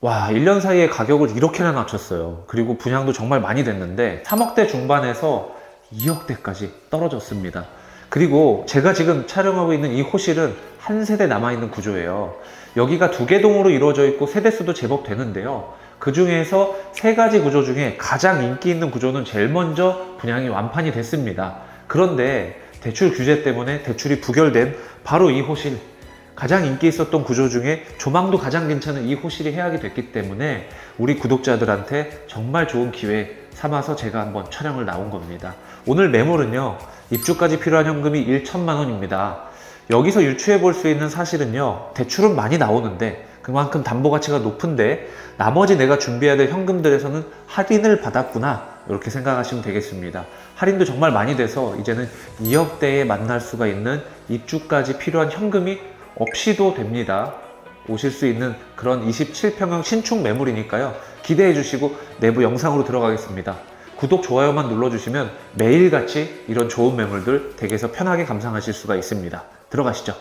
와, 1년 사이에 가격을 이렇게나 낮췄어요. 그리고 분양도 정말 많이 됐는데 3억대 중반에서 2억대까지 떨어졌습니다. 그리고 제가 지금 촬영하고 있는 이 호실은 한 세대 남아있는 구조예요. 여기가 두 개 동으로 이루어져 있고 세대수도 제법 되는데요. 그 중에서 세 가지 구조 중에 가장 인기 있는 구조는 제일 먼저 분양이 완판이 됐습니다. 그런데 대출 규제 때문에 대출이 부결된 바로 이 호실 가장 인기 있었던 구조 중에 조망도 가장 괜찮은 이 호실이 해약이 됐기 때문에 우리 구독자들한테 정말 좋은 기회 삼아서 제가 한번 촬영을 나온 겁니다. 오늘 매물은요, 입주까지 필요한 현금이 1천만 원입니다. 여기서 유추해 볼 수 있는 사실은요, 대출은 많이 나오는데 그만큼 담보 가치가 높은데 나머지 내가 준비해야 될 현금들에서는 할인을 받았구나. 이렇게 생각하시면 되겠습니다. 할인도 정말 많이 돼서 이제는 2억대에 만날 수가 있는 입주까지 필요한 현금이 없이도 됩니다. 오실 수 있는 그런 27평형 신축 매물이니까요. 기대해 주시고 내부 영상으로 들어가겠습니다. 구독, 좋아요만 눌러주시면 매일같이 이런 좋은 매물들 댁에서 편하게 감상하실 수가 있습니다. 들어가시죠.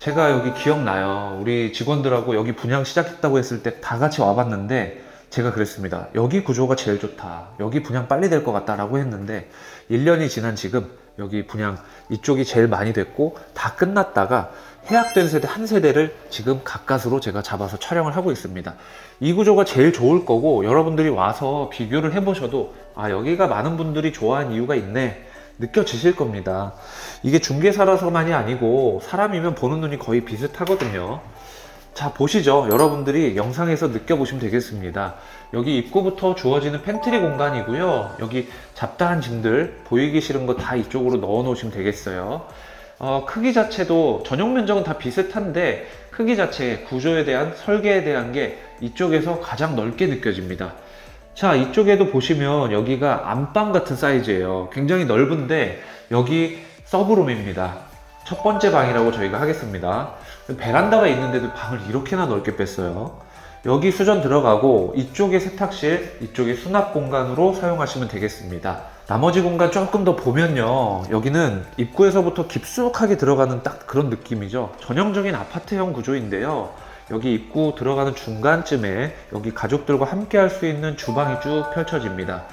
제가 여기 기억나요. 우리 직원들하고 여기 분양 시작했다고 했을 때 다 같이 와봤는데 제가 그랬습니다. 여기 구조가 제일 좋다. 여기 분양 빨리 될 것 같다라고 했는데 1년이 지난 지금 여기 분양 이쪽이 제일 많이 됐고 다 끝났다가 해약된 세대 한 세대를 지금 가까스로 제가 잡아서 촬영을 하고 있습니다. 이 구조가 제일 좋을 거고 여러분들이 와서 비교를 해보셔도 아 여기가 많은 분들이 좋아하는 이유가 있네 느껴지실 겁니다. 이게 중개사라서만이 아니고 사람이면 보는 눈이 거의 비슷하거든요. 자 보시죠. 여러분들이 영상에서 느껴보시면 되겠습니다. 여기 입구부터 주어지는 팬트리 공간이고요. 여기 잡다한 짐들 보이기 싫은 거 다 이쪽으로 넣어 놓으시면 되겠어요. 어, 크기 자체도 전용 면적은 다 비슷한데 크기 자체 구조에 대한 설계에 대한 게 이쪽에서 가장 넓게 느껴집니다. 자 이쪽에도 보시면 여기가 안방 같은 사이즈예요. 굉장히 넓은데 여기 서브룸입니다 첫 번째 방이라고 저희가 하겠습니다. 베란다가 있는데도 방을 이렇게나 넓게 뺐어요. 여기 수전 들어가고 이쪽에 세탁실, 이쪽에 수납 공간으로 사용하시면 되겠습니다. 나머지 공간 조금 더 보면요. 여기는 입구에서부터 깊숙하게 들어가는 딱 그런 느낌이죠. 전형적인 아파트형 구조인데요. 여기 입구 들어가는 중간쯤에 여기 가족들과 함께 할 수 있는 주방이 쭉 펼쳐집니다.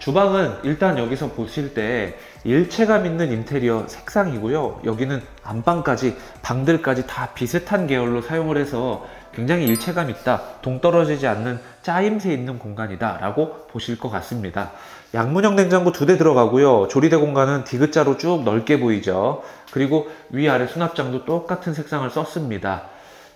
주방은 일단 여기서 보실 때 일체감 있는 인테리어 색상이고요. 여기는 안방까지, 방들까지 다 비슷한 계열로 사용을 해서 굉장히 일체감 있다, 동떨어지지 않는 짜임새 있는 공간이다 라고 보실 것 같습니다. 양문형 냉장고 두 대 들어가고요. 조리대 공간은 디귿자로 쭉 넓게 보이죠. 그리고 위아래 수납장도 똑같은 색상을 썼습니다.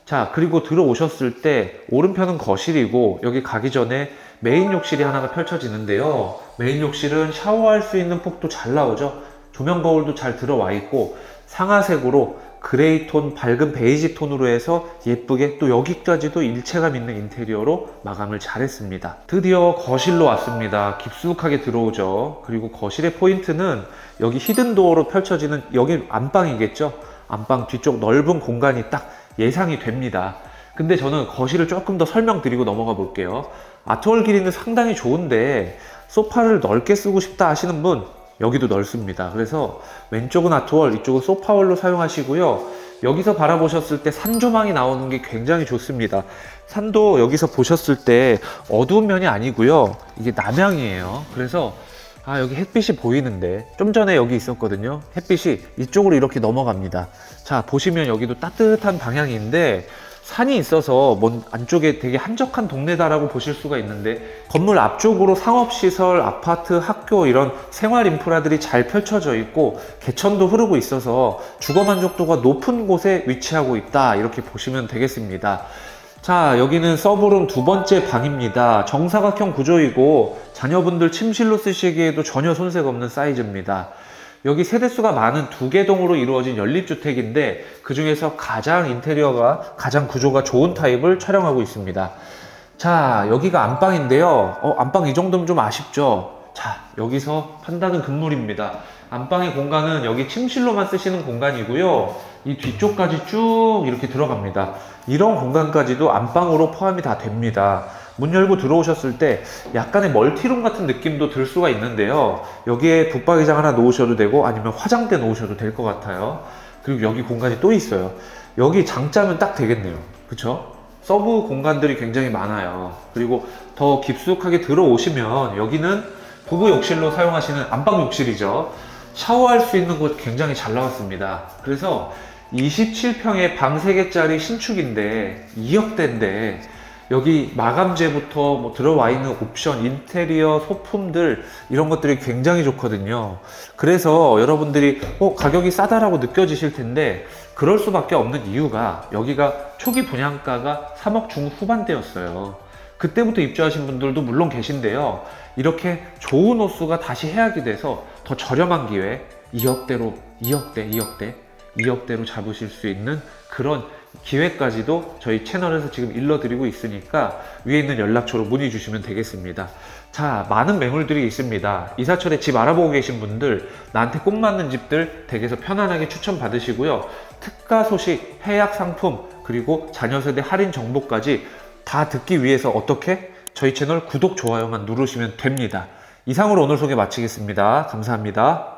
자, 그리고 들어오셨을 때 오른편은 거실이고 여기 가기 전에 메인 욕실이 하나가 펼쳐지는데요. 메인 욕실은 샤워할 수 있는 폭도 잘 나오죠. 조명 거울도 잘 들어와 있고 상아색으로 그레이 톤, 밝은 베이지 톤으로 해서 예쁘게 또 여기까지도 일체감 있는 인테리어로 마감을 잘 했습니다. 드디어 거실로 왔습니다. 깊숙하게 들어오죠. 그리고 거실의 포인트는 여기 히든도어로 펼쳐지는 여기 안방이겠죠. 안방 뒤쪽 넓은 공간이 딱 예상이 됩니다. 근데 저는 거실을 조금 더 설명드리고 넘어가 볼게요. 아트월 길이는 상당히 좋은데 소파를 넓게 쓰고 싶다 하시는 분 여기도 넓습니다. 그래서 왼쪽은 아트월, 이쪽은 소파월로 사용하시고요. 여기서 바라보셨을 때 산조망이 나오는 게 굉장히 좋습니다. 산도 여기서 보셨을 때 어두운 면이 아니고요. 이게 남향이에요. 그래서 아 여기 햇빛이 보이는데 좀 전에 여기 있었거든요. 햇빛이 이쪽으로 이렇게 넘어갑니다. 자 보시면 여기도 따뜻한 방향인데 산이 있어서 먼 안쪽에 되게 한적한 동네다라고 보실 수가 있는데 건물 앞쪽으로 상업시설, 아파트, 학교 이런 생활 인프라들이 잘 펼쳐져 있고 개천도 흐르고 있어서 주거 만족도가 높은 곳에 위치하고 있다 이렇게 보시면 되겠습니다. 자 여기는 서브룸 두 번째 방입니다. 정사각형 구조이고 자녀분들 침실로 쓰시기에도 전혀 손색 없는 사이즈입니다. 여기 세대수가 많은 두 개 동으로 이루어진 연립주택인데 그 중에서 가장 인테리어가 가장 구조가 좋은 타입을 촬영하고 있습니다. 자 여기가 안방인데요. 어, 안방 이 정도면 좀 아쉽죠. 자 여기서 판단은 금물입니다. 안방의 공간은 여기 침실로만 쓰시는 공간이고요. 이 뒤쪽까지 쭉 이렇게 들어갑니다. 이런 공간까지도 안방으로 포함이 다 됩니다. 문 열고 들어오셨을 때 약간의 멀티룸 같은 느낌도 들 수가 있는데요. 여기에 붙박이장 하나 놓으셔도 되고 아니면 화장대 놓으셔도 될 것 같아요. 그리고 여기 공간이 또 있어요. 여기 장점은 딱 되겠네요. 그쵸? 서브 공간들이 굉장히 많아요. 그리고 더 깊숙하게 들어오시면 여기는 부부 욕실로 사용하시는 안방 욕실이죠. 샤워할 수 있는 곳 굉장히 잘 나왔습니다. 그래서 27평에 방 3개짜리 신축인데 2억대인데 여기 마감재부터 뭐 들어와 있는 옵션, 인테리어, 소품들 이런 것들이 굉장히 좋거든요. 그래서 여러분들이 어, 가격이 싸다라고 느껴지실 텐데 그럴 수밖에 없는 이유가 여기가 초기 분양가가 3억 중후반대였어요. 그때부터 입주하신 분들도 물론 계신데요. 이렇게 좋은 호수가 다시 해약이 돼서 더 저렴한 기회 2억대로 2억대, 2억대, 2억대로 잡으실 수 있는 그런 기회까지도 저희 채널에서 지금 일러드리고 있으니까 위에 있는 연락처로 문의 주시면 되겠습니다. 자, 많은 매물들이 있습니다. 이사철에 집 알아보고 계신 분들, 나한테 꼭 맞는 집들 댁에서 편안하게 추천 받으시고요. 특가 소식, 해약 상품, 그리고 자녀 세대 할인 정보까지 다 듣기 위해서 어떻게? 저희 채널 구독, 좋아요만 누르시면 됩니다. 이상으로 오늘 소개 마치겠습니다. 감사합니다.